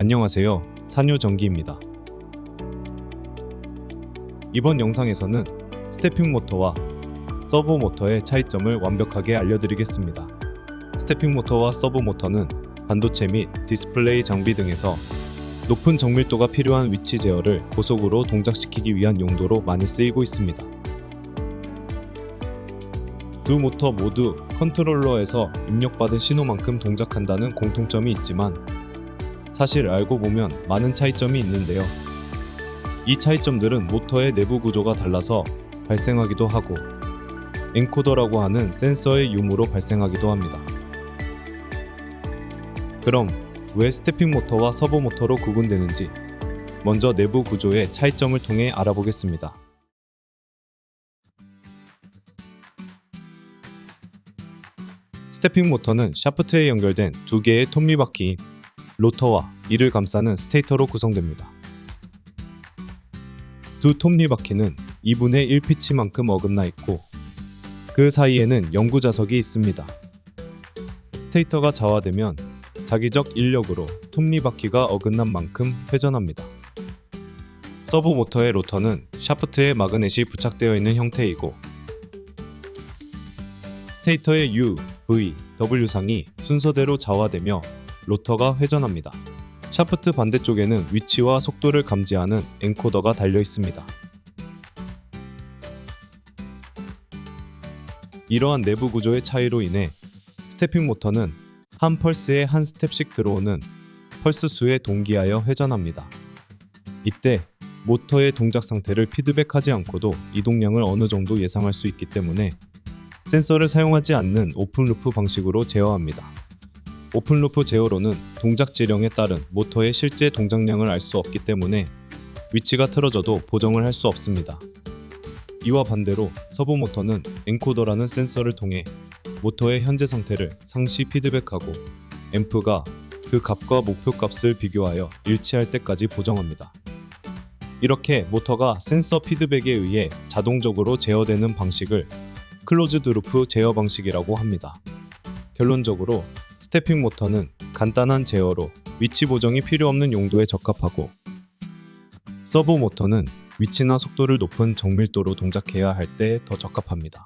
안녕하세요. 산유전기입니다. 이번 영상에서는 스태핑 모터와 서브 모터의 차이점을 완벽하게 알려드리겠습니다. 스태핑 모터와 서브 모터는 반도체 및 디스플레이 장비 등에서 높은 정밀도가 필요한 위치 제어를 고속으로 동작시키기 위한 용도로 많이 쓰이고 있습니다. 두 모터 모두 컨트롤러에서 입력받은 신호만큼 동작한다는 공통점이 있지만 사실 알고 보면 많은 차이점이 있는데요. 이 차이점들은 모터의 내부 구조가 달라서 발생하기도 하고 엔코더라고 하는 센서의 유무로 발생하기도 합니다. 그럼 왜 스태핑 모터와 서버 모터로 구분되는지 먼저 내부 구조의 차이점을 통해 알아보겠습니다. 스태핑 모터는 샤프트에 연결된 두 개의 톱니바퀴인 로터와 이를 감싸는 스테이터로 구성됩니다. 두 톱니바퀴는 2분의 1 피치만큼 어긋나 있고 그 사이에는 영구 자석이 있습니다. 스테이터가 자화되면 자기적 인력으로 톱니바퀴가 어긋난 만큼 회전합니다. 서브 모터의 로터는 샤프트에 마그넷이 부착되어 있는 형태이고 스테이터의 U, V, W상이 순서대로 자화되며 로터가 회전합니다. 샤프트 반대쪽에는 위치와 속도를 감지하는 엔코더가 달려 있습니다. 이러한 내부 구조의 차이로 인해 스태핑 모터는 한 펄스에 한 스텝씩 들어오는 펄스 수에 동기하여 회전합니다. 이때 모터의 동작 상태를 피드백하지 않고도 이동량을 어느 정도 예상할 수 있기 때문에 센서를 사용하지 않는 오픈루프 방식으로 제어합니다. 오픈루프 제어로는 동작 지령에 따른 모터의 실제 동작량을 알 수 없기 때문에 위치가 틀어져도 보정을 할 수 없습니다. 이와 반대로 서브 모터는 엔코더라는 센서를 통해 모터의 현재 상태를 상시 피드백하고 앰프가 그 값과 목표 값을 비교하여 일치할 때까지 보정합니다. 이렇게 모터가 센서 피드백에 의해 자동적으로 제어되는 방식을 클로즈드 루프 제어 방식이라고 합니다. 결론적으로 스태핑 모터는 간단한 제어로 위치 보정이 필요 없는 용도에 적합하고 서브 모터는 위치나 속도를 높은 정밀도로 동작해야 할 때 더 적합합니다.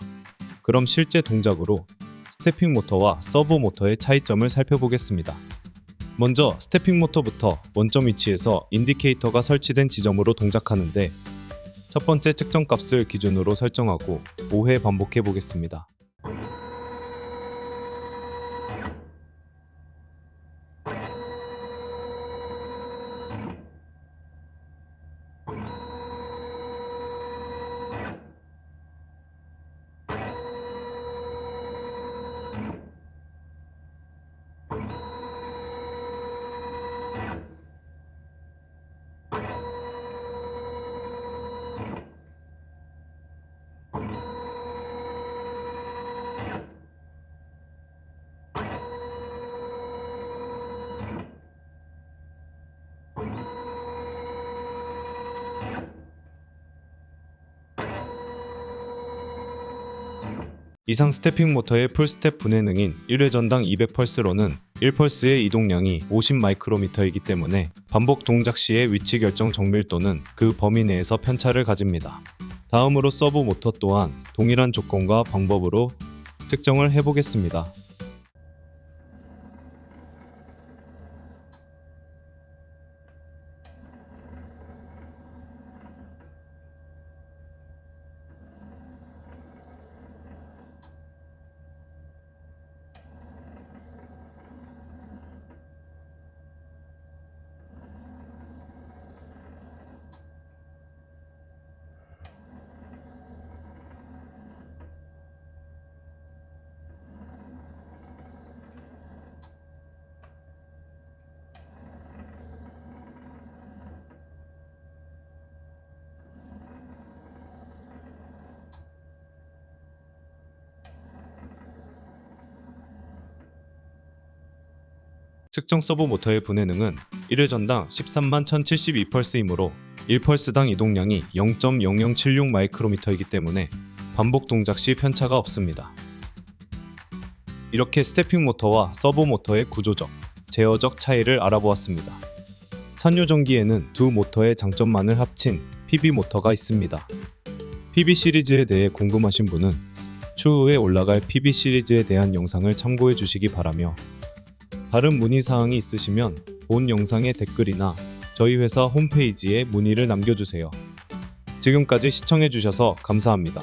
그럼 실제 동작으로 스태핑 모터와 서브 모터의 차이점을 살펴보겠습니다. 먼저 스태핑 모터부터 원점 위치에서 인디케이터가 설치된 지점으로 동작하는데 첫 번째 측정 값을 기준으로 설정하고 5회 반복해 보겠습니다. 이상 스태핑 모터의 풀스텝 분해능인 1회 전당 200펄스로는 1펄스의 이동량이 50 마이크로미터이기 때문에 반복 동작 시의 위치 결정 정밀도는 그 범위 내에서 편차를 가집니다. 다음으로 서브 모터 또한 동일한 조건과 방법으로 측정을 해보겠습니다. 측정 서브 모터의 분해능은 1회 전당 13만 1072펄스이므로 1펄스당 이동량이 0.0076 마이크로미터이기 때문에 반복 동작 시 편차가 없습니다. 이렇게 스태핑 모터와 서브 모터의 구조적, 제어적 차이를 알아보았습니다. 산요전기에는 두 모터의 장점만을 합친 PB 모터가 있습니다. PB 시리즈에 대해 궁금하신 분은 추후에 올라갈 PB 시리즈에 대한 영상을 참고해 주시기 바라며 다른 문의 사항이 있으시면 본 영상의 댓글이나 저희 회사 홈페이지에 문의를 남겨주세요. 지금까지 시청해 주셔서 감사합니다.